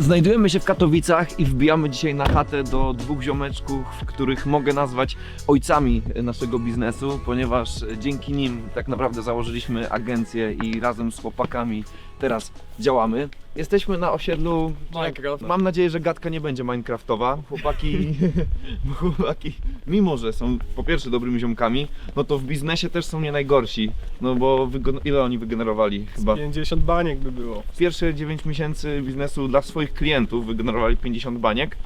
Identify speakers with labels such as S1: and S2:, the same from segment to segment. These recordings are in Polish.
S1: Znajdujemy się w Katowicach i wbijamy dzisiaj na chatę do dwóch ziomeczków, których mogę nazwać ojcami naszego biznesu, ponieważ dzięki nim tak naprawdę założyliśmy agencję i razem z chłopakami teraz działamy. Jesteśmy na osiedlu.
S2: Minecraft.
S1: Mam nadzieję, że gadka nie będzie Minecraftowa. Chłopaki, chłopaki, mimo że są po pierwsze dobrymi ziomkami, no to w biznesie też są nie najgorsi. No bo wygo- ile oni wygenerowali chyba?
S2: 50 baniek by było.
S1: Pierwsze 9 miesięcy biznesu dla swoich klientów wygenerowali 50 baniek.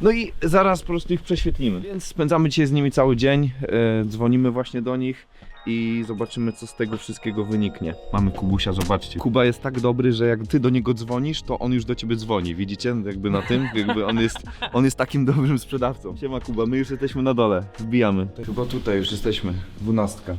S1: No i zaraz po prostu ich prześwietlimy. Więc spędzamy dzisiaj z nimi cały dzień, e, dzwonimy właśnie do nich i zobaczymy co z tego wszystkiego wyniknie. Mamy Kubusia, zobaczcie. Kuba jest tak dobry, że jak ty do niego dzwonisz, to on już do ciebie dzwoni. Widzicie? Jakby na tym, jakby on jest, on jest takim dobrym sprzedawcą. Siema Kuba, my już jesteśmy na dole, wbijamy. Chyba tutaj już jesteśmy, dwunastka.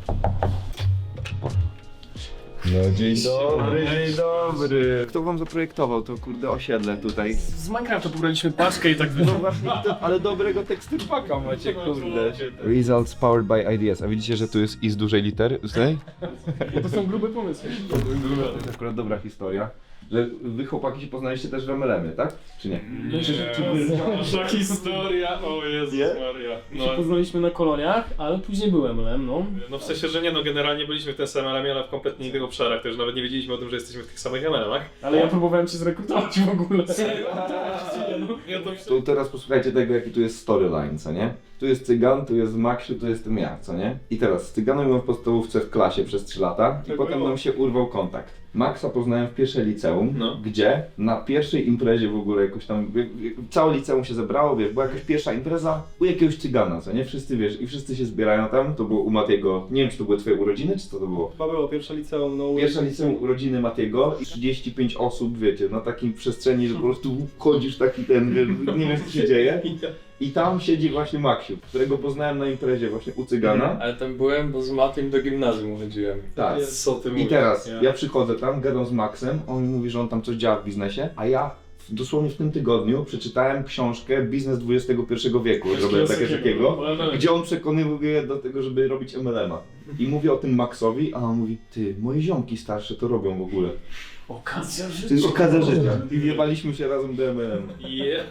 S1: No dzień dobry, dzień dobry. Kto wam zaprojektował to kurde osiedle tutaj?
S2: Z Minecrafta pobraliśmy paczkę i tak
S1: No właśnie, to, ale dobrego teksturpaka macie, kurde. Results powered by ideas. A widzicie, że tu jest i z dużej litery? Tutaj?
S2: to są grube pomysły.
S1: To jest akurat dobra historia. Że wy chłopaki się poznaliście też w MLM-ie, tak? Czy nie?
S3: Nasza historia, o Jezus
S1: Nie?
S3: Maria.
S2: My
S3: No,
S2: się poznaliśmy na koloniach, ale później byłem LM, no.
S3: no w sensie, że nie, no generalnie byliśmy w tym samym ale w kompletnie innych obszarach, też nawet nie wiedzieliśmy o tym, że jesteśmy w tych samych MLM-ach.
S2: Ale ja próbowałem cię zrekrutować w ogóle.
S3: Ja to
S1: To teraz posłuchajcie tego, jaki tu jest storyline, co nie? Tu jest cygan, tu jest Maksiu, tu jestem ja, co nie? I teraz z cyganem byłem w podstałówce w klasie przez 3 lata i
S3: Tak
S1: potem nam się urwał kontakt. Maxa poznałem w pierwszej liceum,
S3: No.
S1: gdzie na pierwszej imprezie w ogóle jakoś tam, całe liceum się zebrało, wiesz, była jakaś pierwsza impreza u jakiegoś cygana, co nie? Wszyscy, wiesz, i wszyscy się zbierają tam, to było u Matiego, nie wiem, czy to były twoje urodziny, czy co to było?
S4: Chyba było pierwsze liceum, no
S1: Pierwsza liceum urodziny Matiego i 35 osób, wiecie, na takiej przestrzeni, że po prostu chodzisz taki ten, wiesz, nie wiesz co się dzieje. I tam siedzi właśnie Maksiu, którego poznałem na imprezie właśnie u Cygana.
S5: Ale tam byłem, bo z Matym do gimnazjum chodziłem.
S1: Tak.
S3: Co ty
S1: I
S3: mówisz?
S1: teraz
S3: Ja-
S1: ja przychodzę tam, gadam z Maxem, on mi mówi, że on tam coś działa w biznesie, a ja w- dosłownie w tym tygodniu przeczytałem książkę Biznes XXI wieku, Roberta Kieszakiego, gdzie on przekonuje do tego, żeby robić MLM-a. I mówię o tym Maxowi, a on mówi, ty, moje ziomki starsze to robią w ogóle.
S2: Okazja
S1: To
S2: życia.
S1: okazja życia. I wjebaliśmy się razem.
S3: Je-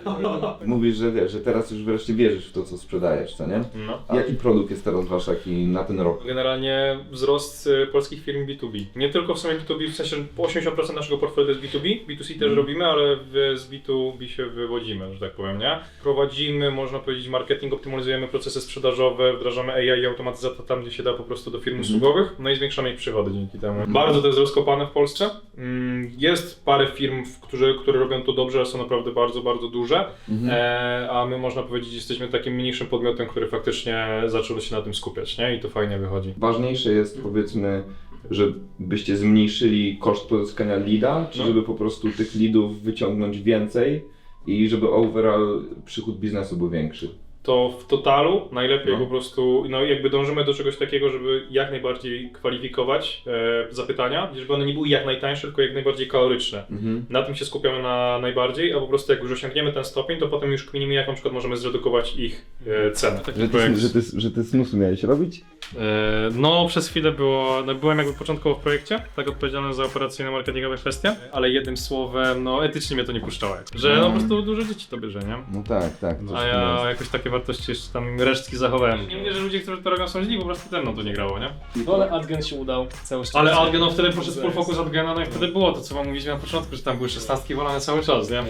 S1: Mówisz, że wiesz, że teraz już wreszcie wierzysz w to, co sprzedajesz, co nie?
S3: No.
S1: Jaki produkt jest teraz wasz taki na ten rok?
S3: Generalnie wzrost y, polskich firm B2B. Nie tylko w sumie B2B, w sensie że 80% naszego portfolio to jest B2B, B2C też robimy, ale w, z B2B się wywodzimy, że tak powiem, nie? Prowadzimy, można powiedzieć, marketing, optymalizujemy procesy sprzedażowe, wdrażamy AI i automatyzację tam, gdzie się da po prostu do firm usługowych, no i zwiększamy ich przychody dzięki temu. Bardzo to jest rozkopane w Polsce. Mm, Jest parę firm, które, które robią to dobrze, ale są naprawdę bardzo, bardzo duże, e, a my można powiedzieć, jesteśmy takim mniejszym podmiotem, który faktycznie zaczął się na tym skupiać, nie? I to fajnie wychodzi.
S1: Ważniejsze jest powiedzmy, żebyście zmniejszyli koszt pozyskania leada, czy
S3: No.
S1: żeby po prostu tych leadów wyciągnąć więcej i żeby overall przychód biznesu był większy.
S3: To w totalu najlepiej
S1: No.
S3: po prostu, no jakby dążymy do czegoś takiego, żeby jak najbardziej kwalifikować e, zapytania, żeby one nie były jak najtańsze, tylko jak najbardziej kaloryczne.
S1: Mhm.
S3: Na tym się skupiamy na najbardziej, a po prostu jak już osiągniemy ten stopień, to potem już kminimy, jak na przykład możemy zredukować ich e, cenę.
S1: Że ty, że, ty, że ty snusy miałeś robić?
S3: E, No, przez chwilę było, no, byłem jakby początkowo w projekcie, tak odpowiedzialny za operacyjne marketingowe kwestie, ale jednym słowem, no etycznie mnie to nie puszczało. Że no po prostu dużo dzieci to bierze, nie?
S1: No tak, tak.
S3: A ja
S1: jest.
S3: jakoś takie wartości jeszcze tam resztki zachowałem. Nie mówię, że ludzie, którzy to robią są źli, po prostu ze mną to nie grało, nie?
S2: No ale Adgen się udał, całe szczęście.
S3: Ale Adgen, no wtedy poszedł full focus Adgena, no i wtedy było to, co wam mówiliśmy na początku, że tam były szesnastki wolane cały czas, nie?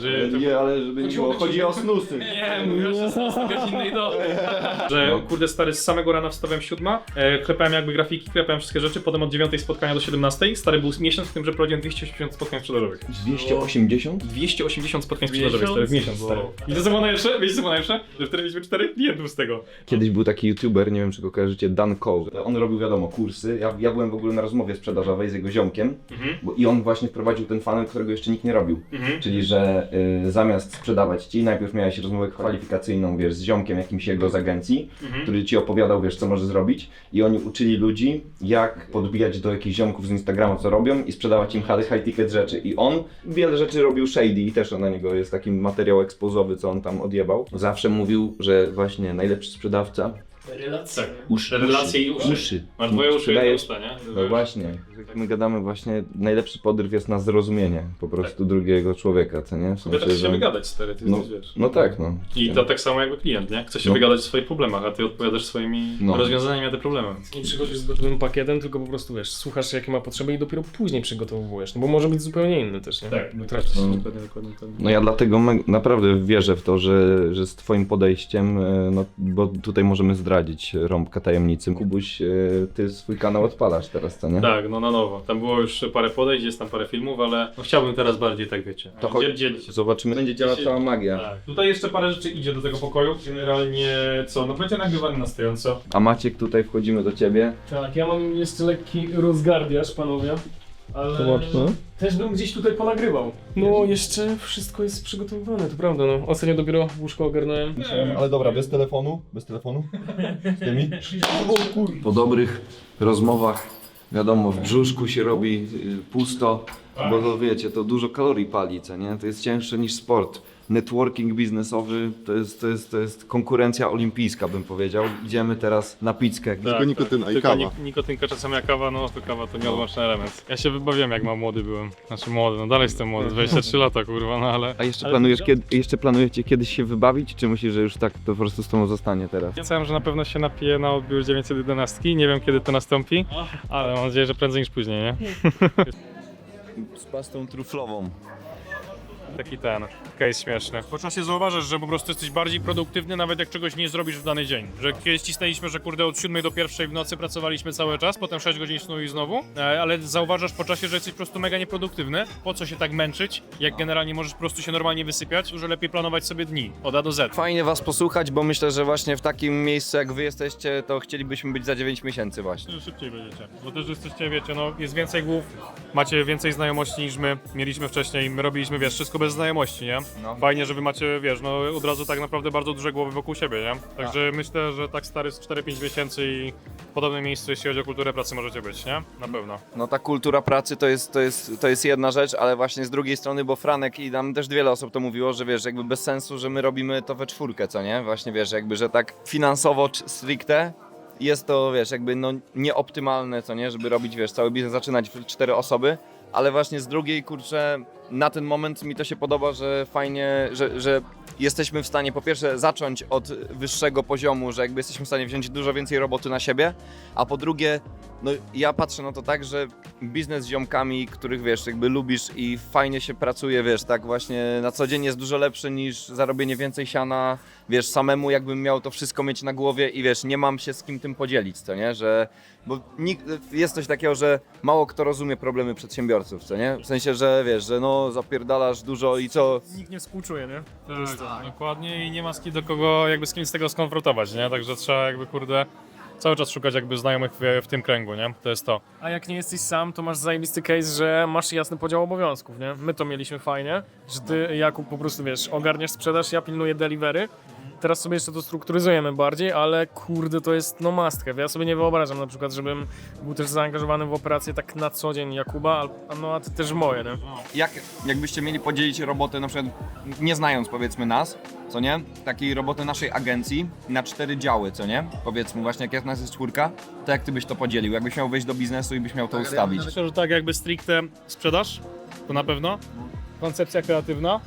S3: Że to...
S1: Nie, ale żeby nie było, chodzi o snusy.
S3: Nie, mówię o 16 godzinnej doby. Że kurde stary, z samego rana wstawałem siódma, e, klepałem jakby grafiki, klepałem wszystkie rzeczy, potem od 9 spotkania do 17. Stary był miesiąc w tym, że prowadziłem 280 spotkań sprzedażowych.
S1: 280?
S3: 280 spotkań sprzedażowych stary, w miesiąc stary. I to co było najlepsze? Wiecie co było najlepsze? Że wtedy mieliśmy 4 klientów z tego.
S1: Kiedyś był taki youtuber, nie wiem czy go kojarzycie, Dan Cole. On robił wiadomo kursy. Ja, ja byłem w ogóle na rozmowie sprzedażowej z jego ziomkiem
S3: Mhm.
S1: bo, i on właśnie wprowadził ten funnel, którego jeszcze nikt nie robił.
S3: Mhm.
S1: Czyli, że y, zamiast sprzedawać ci, najpierw miałeś rozmowę kwalifikacyjną, wiesz, z ziomkiem jakimś jego z agencji,
S3: Mhm.
S1: który ci opowiadał, wiesz, co może zrobić i oni uczyli ludzi, jak podbijać do jakichś ziomków z Instagrama, co robią i sprzedawać im high ticket rzeczy. I on wiele rzeczy robił shady i też na niego jest taki materiał ekspozowy, co on tam odjebał. Zawsze mówił, że właśnie najlepszy sprzedawca
S2: Relacje.
S3: Tak.
S1: Uszy,
S3: Relacje i uszy.
S1: uszy.
S3: Masz dwoje uszy i
S1: Sprzedajesz-
S3: usta, nie?
S1: No właśnie, jak my gadamy właśnie, najlepszy podryw jest na zrozumienie po prostu drugiego człowieka, co nie? W
S3: Sobie tak
S1: sensie,
S3: się
S1: że-
S3: wygadać, stary, ty
S1: No,
S3: wiesz.
S1: no tak, no.
S3: I to tak samo jakby klient, nie? Chce się
S1: No.
S3: wygadać o swoich problemach, a ty odpowiadasz swoimi
S1: No.
S3: rozwiązaniami na te problemy.
S2: Nie przychodzisz z gotowym pakietem, tylko po prostu wiesz, słuchasz jakie ma potrzeby i dopiero później przygotowujesz. No bo może być zupełnie inny też, nie?
S3: Tak,
S2: dokładnie.
S1: No.
S3: dokładnie, dokładnie. dokładnie.
S1: No ja dlatego me- naprawdę wierzę w to, że, że z twoim podejściem, e, no bo tutaj możemy zdradzić rąbkę tajemnicy. Kubuś, e, ty swój kanał odpalasz teraz, co nie?
S3: Tak, no na nowo. Tam było już parę podejść, jest tam parę filmów, ale no chciałbym teraz bardziej, tak wiecie,
S1: To chodź,
S3: dzielić się.
S1: zobaczymy. Będzie działała cała magia.
S3: Tak. Tutaj jeszcze parę rzeczy idzie do tego pokoju. Generalnie co? No będzie nagrywany na stojąco.
S1: A Maciek, tutaj wchodzimy do ciebie.
S2: Tak, ja mam jeszcze lekki rozgardiaż, panowie. Ale
S1: Zobaczmy.
S2: też bym gdzieś tutaj ponagrywał. No, jeszcze wszystko jest przygotowywane, to prawda, no. Ostatnio dopiero łóżko ogarnąłem.
S4: Ale dobra, bez telefonu? Bez telefonu? Z tymi?
S1: Po dobrych rozmowach, wiadomo, w brzuszku się robi y, pusto, bo to wiecie, to dużo kalorii pali, co nie? To jest cięższe niż sport. Networking biznesowy to jest, to jest, to jest konkurencja olimpijska, bym powiedział. Idziemy teraz na pizzkę.
S4: Tylko nikotyna i
S3: tylko
S4: kawa.
S3: nik- nikotynka czasem jak kawa, no to kawa to nieodłączny element. Ja się wybawiłem jak mam młody byłem. Znaczy młody, no dalej jestem młody, 23 lata kurwa, no ale...
S1: A jeszcze,
S2: Ale
S1: planujesz, kiedy, jeszcze planujecie kiedyś się wybawić, czy myślisz, że już tak to po prostu z tobą zostanie teraz?
S3: Obiecałem, że na pewno się napiję na odbiór 911, nie wiem kiedy to nastąpi, ale mam nadzieję, że prędzej niż później, nie?
S1: Z pastą truflową.
S3: Taki ten case śmieszny. Po czasie zauważasz, że po prostu jesteś bardziej produktywny, nawet jak czegoś nie zrobisz w dany dzień. Że kiedyś cisnęliśmy, że kurde od 7 do 1 w nocy pracowaliśmy cały czas, potem 6 godzin snu i znowu, e, ale zauważasz po czasie, że jesteś po prostu mega nieproduktywny. Po co się tak męczyć, jak generalnie możesz po prostu się normalnie wysypiać, że lepiej planować sobie dni od A do Z.
S1: Fajnie was posłuchać, bo myślę, że właśnie w takim miejscu jak wy jesteście, to chcielibyśmy być za 9 miesięcy właśnie.
S3: Szybciej będziecie, bo też jesteście, wiecie, no jest więcej głów, macie więcej znajomości niż my mieliśmy wcześniej, my robiliśmy, wiesz, wszystko bez znajomości, nie?
S1: No.
S3: Fajnie, że wy macie, wiesz, no od razu tak naprawdę bardzo duże głowy wokół siebie, nie? Także myślę, że tak stary z 4-5 miesięcy i w podobnym miejscu, jeśli chodzi o kulturę pracy możecie być, nie? Na pewno.
S1: No ta kultura pracy to jest, to, jest, to jest jedna rzecz, ale właśnie z drugiej strony, bo Franek i nam też wiele osób to mówiło, że wiesz, jakby bez sensu, że my robimy to we czwórkę, co nie? Właśnie wiesz, jakby, że tak finansowo stricte jest to, wiesz, jakby no nieoptymalne, co nie? Żeby robić, wiesz, cały biznes zaczynać w cztery osoby, ale właśnie z drugiej, kurczę, na ten moment mi to się podoba, że fajnie, że, że jesteśmy w stanie po pierwsze zacząć od wyższego poziomu, że jakby jesteśmy w stanie wziąć dużo więcej roboty na siebie, a po drugie, no ja patrzę na to tak, że biznes z ziomkami, których wiesz, jakby lubisz i fajnie się pracuje, wiesz, tak właśnie na co dzień jest dużo lepszy niż zarobienie więcej siana, wiesz, samemu jakbym miał to wszystko mieć na głowie i wiesz, nie mam się z kim tym podzielić, co nie, że, bo nikt, jest coś takiego, że mało kto rozumie problemy przedsiębiorców, co nie, w sensie, że wiesz, że no zapierdalasz dużo i co,
S2: Nikt nie współczuje, nie?
S3: Tak, dokładnie i nie ma z kim do kogo, jakby z kim z tego skonfrontować, nie? Także trzeba jakby, kurde, cały czas szukać jakby znajomych w, w tym kręgu, nie? To jest to.
S2: A jak nie jesteś sam, to masz zajebisty case, że masz jasny podział obowiązków, nie? My to mieliśmy fajnie, że ty, Jakub, po prostu, wiesz, ogarniasz sprzedaż, ja pilnuję delivery. Teraz sobie jeszcze to strukturyzujemy bardziej, ale kurde, to jest no must have. Ja sobie nie wyobrażam na przykład, żebym był też zaangażowany w operację tak na co dzień Jakuba, a- no a ty też moje, nie?
S1: jak, jakbyście mieli podzielić robotę na przykład, nie znając powiedzmy nas, co nie, takiej roboty naszej agencji na cztery działy, co nie, powiedzmy właśnie jak jest nas jest czwórka, to jak ty byś to podzielił, jakbyś miał wejść do biznesu i byś miał to ustawić.
S3: Myślę, że tak jakby stricte sprzedaż, to na pewno. Koncepcja kreatywna,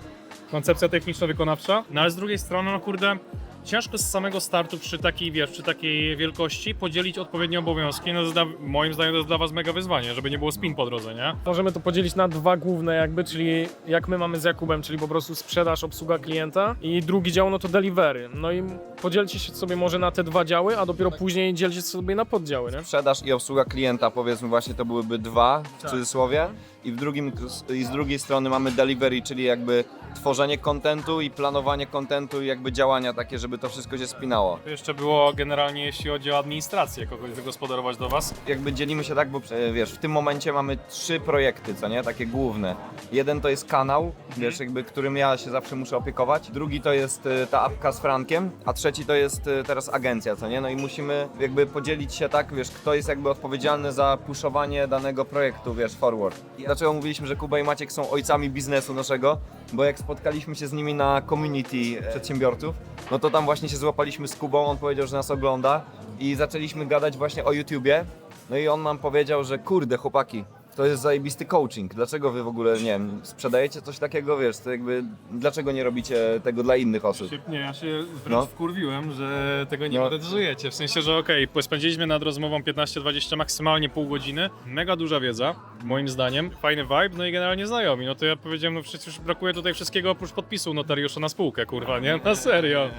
S3: koncepcja techniczno-wykonawcza. No ale z drugiej strony, no kurde, ciężko z samego startu przy takiej, wiesz, przy takiej wielkości podzielić odpowiednie obowiązki. No, to dla, moim zdaniem to jest dla was mega wyzwanie, żeby nie było spin po drodze, nie?
S2: Możemy to podzielić na dwa główne jakby, czyli jak my mamy z Jakubem, czyli po prostu sprzedaż, obsługa klienta i drugi dział no to delivery. No i podzielcie się sobie może na te dwa działy, a dopiero później dzielcie sobie na poddziały, nie?
S1: Sprzedaż i obsługa klienta, powiedzmy właśnie to byłyby dwa w cudzysłowie i, w drugim, i z drugiej strony mamy delivery, czyli jakby tworzenie kontentu i planowanie kontentu i jakby działania takie, żeby to wszystko się spinało.
S3: Jeszcze było generalnie, jeśli chodzi o administrację, kogoś wygospodarować do was.
S1: jakby dzielimy się tak, bo e, wiesz, w tym momencie mamy trzy projekty, co nie, takie główne. Jeden to jest kanał, wiesz, jakby którym ja się zawsze muszę opiekować. Drugi to jest e, ta apka z Frankiem, a trzeci to jest e, teraz agencja, co nie? No i musimy jakby podzielić się tak, wiesz, kto jest jakby odpowiedzialny za puszowanie danego projektu, wiesz, forward. Dlaczego mówiliśmy, że Kuba i Maciek są ojcami biznesu naszego? Bo jak spotkaliśmy się z nimi na community e, przedsiębiorców, no to tam właśnie się złapaliśmy z Kubą, on powiedział, że nas ogląda i zaczęliśmy gadać właśnie o YouTubie. No i on nam powiedział, że kurde chłopaki, to jest zajebisty coaching. Dlaczego wy w ogóle, nie wiem, sprzedajecie coś takiego, wiesz, to jakby, dlaczego nie robicie tego dla innych osób?
S3: Nie, ja się wręcz
S1: No.
S3: wkurwiłem, że tego nie
S1: No.
S3: monetyzujecie. W sensie, że okej, spędziliśmy nad rozmową 15-20, maksymalnie pół godziny. Mega duża wiedza, moim zdaniem. Fajny vibe, no i generalnie znajomi. No to ja powiedziałem, no przecież brakuje tutaj wszystkiego oprócz podpisu notariusza na spółkę, kurwa, nie? Na serio.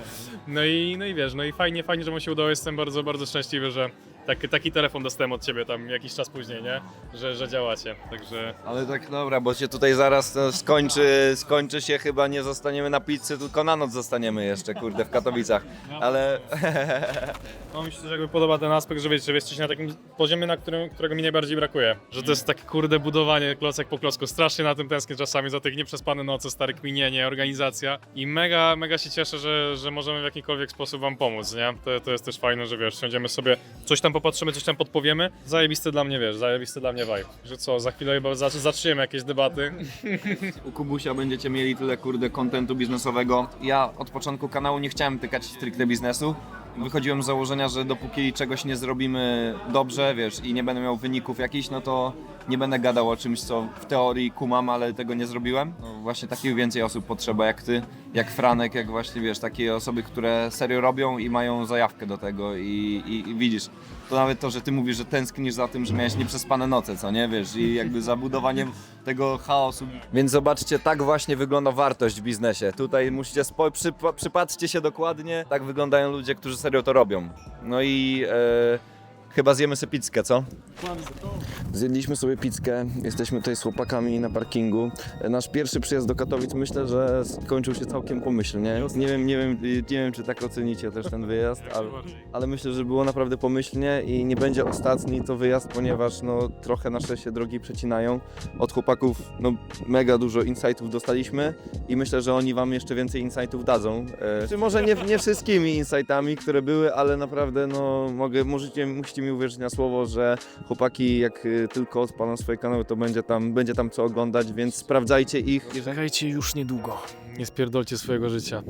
S3: No i, no i wiesz, no i fajnie, fajnie, że mu się udało. Jestem bardzo, bardzo szczęśliwy, że taki, taki telefon dostałem od ciebie tam jakiś czas później, nie? Że, że działacie, także...
S1: Ale tak dobra, bo się tutaj zaraz no, skończy, skończy się chyba, nie zostaniemy na pizzy, tylko na noc zostaniemy jeszcze, kurde, w Katowicach. Ale
S3: No mi się jakby podoba ten aspekt, że wiecie, że jesteście na takim poziomie, na którym, którego mi najbardziej brakuje. Że to jest takie kurde budowanie klocek po klocku. Strasznie na tym tęsknię czasami za tych nieprzespane noce, stare kminienie, organizacja. I mega, mega się cieszę, że, że możemy w jakikolwiek sposób wam pomóc, nie? To, to jest też fajne, że wiesz, siądziemy sobie, coś tam popatrzymy, coś tam podpowiemy. Zajebiste dla mnie, wiesz, zajebiste dla mnie vibe. Że co, za chwilę chyba zac- zaczniemy jakieś debaty.
S1: u Kubusia będziecie mieli tyle, kurde, kontentu biznesowego. Ja od początku kanału nie chciałem tykać stricte biznesu. Wychodziłem z założenia, że dopóki czegoś nie zrobimy dobrze, wiesz, i nie będę miał wyników jakichś, no to nie będę gadał o czymś, co w teorii kumam, ale tego nie zrobiłem. No, właśnie takich więcej osób potrzeba jak ty, jak Franek, jak właśnie, wiesz, takie osoby, które serio robią i mają zajawkę do tego i, i, i widzisz, to nawet to, że ty mówisz, że tęsknisz za tym, że miałeś nieprzespane noce, co nie, wiesz, i jakby za budowaniem tego chaosu. Więc zobaczcie, tak właśnie wygląda wartość w biznesie. Tutaj musicie, spo, przypa, przypatrzcie się dokładnie, tak wyglądają ludzie, którzy serio to robią. No i e, chyba zjemy sobie pizzkę, co? Zjedliśmy sobie pizzkę, jesteśmy tutaj z chłopakami na parkingu. Nasz pierwszy przyjazd do Katowic myślę, że skończył się całkiem pomyślnie. Nie wiem, nie wiem, nie wiem czy tak ocenicie też ten wyjazd, ale, ale myślę, że było naprawdę pomyślnie i nie będzie ostatni to wyjazd, ponieważ no, trochę nasze się drogi przecinają. Od chłopaków no, mega dużo insightów dostaliśmy i myślę, że oni wam jeszcze więcej insightów dadzą. E, czy może nie, nie wszystkimi insightami, które były, ale naprawdę no, mogę, możecie, musicie mi uwierzyć na słowo, że chłopaki jak y, tylko odpalą swoje kanały, to będzie tam, będzie tam co oglądać, więc sprawdzajcie ich.
S2: Czekajcie już niedługo. Nie spierdolcie swojego życia.